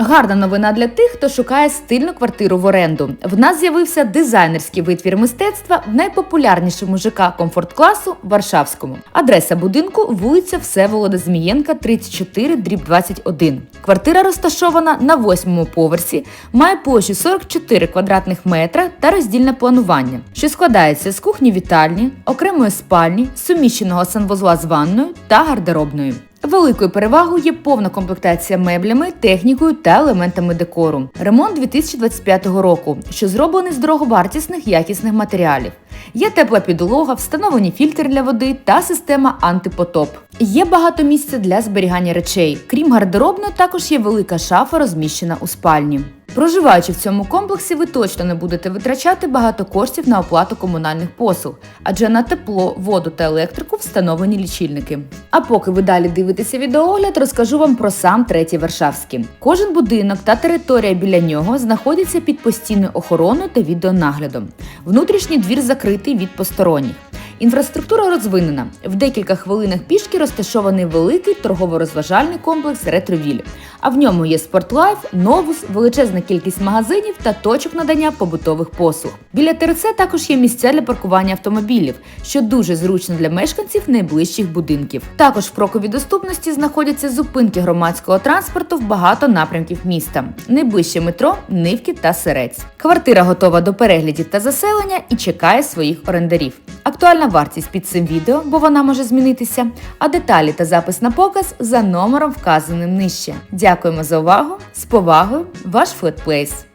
Гарна новина для тих, хто шукає стильну квартиру в оренду. В нас з'явився дизайнерський витвір мистецтва в найпопулярнішому ЖК комфорт класу Варшавському. Адреса будинку вулиця Всеволода Змієнка, 34, дріб 21. Квартира розташована на восьмому поверсі, має площу 44 квадратних метра та роздільне планування, що складається з кухні вітальні, окремої спальні, суміщеного санвузла з ванною та гардеробною. Великою перевагою є повна комплектація меблями, технікою та елементами декору. Ремонт 2025 року, що зроблений з дороговартісних якісних матеріалів. Є тепла підлога, встановлені фільтри для води та система антипотоп. Є багато місця для зберігання речей. Крім гардеробної, також є велика шафа, розміщена у спальні. Проживаючи в цьому комплексі, ви точно не будете витрачати багато коштів на оплату комунальних послуг, адже на тепло, воду та електрику встановлені лічильники. А поки ви далі дивитеся відеогляд, розкажу вам про сам третій Варшавський. Кожен будинок та територія біля нього знаходяться під постійною охороною та відеонаглядом. Внутрішній двір закритий від посторонніх. Інфраструктура розвинена. В декілька хвилинах пішки розташований великий торгово-розважальний комплекс Ретровіль. А в ньому є спортлайф, новус, величезна кількість магазинів та точок надання побутових послуг. Біля ТРЦ також є місця для паркування автомобілів, що дуже зручно для мешканців найближчих будинків. Також в кроковій доступності знаходяться зупинки громадського транспорту в багато напрямків міста. Найближче метро, Нивки та Сирець. Квартира готова до переглядів та заселення і чекає своїх орендарів. Актуальна вартість під цим відео, бо вона може змінитися, а деталі та запис на показ за номером вказаним нижче. Дякуємо за увагу! З повагою, ваш Флетплейс!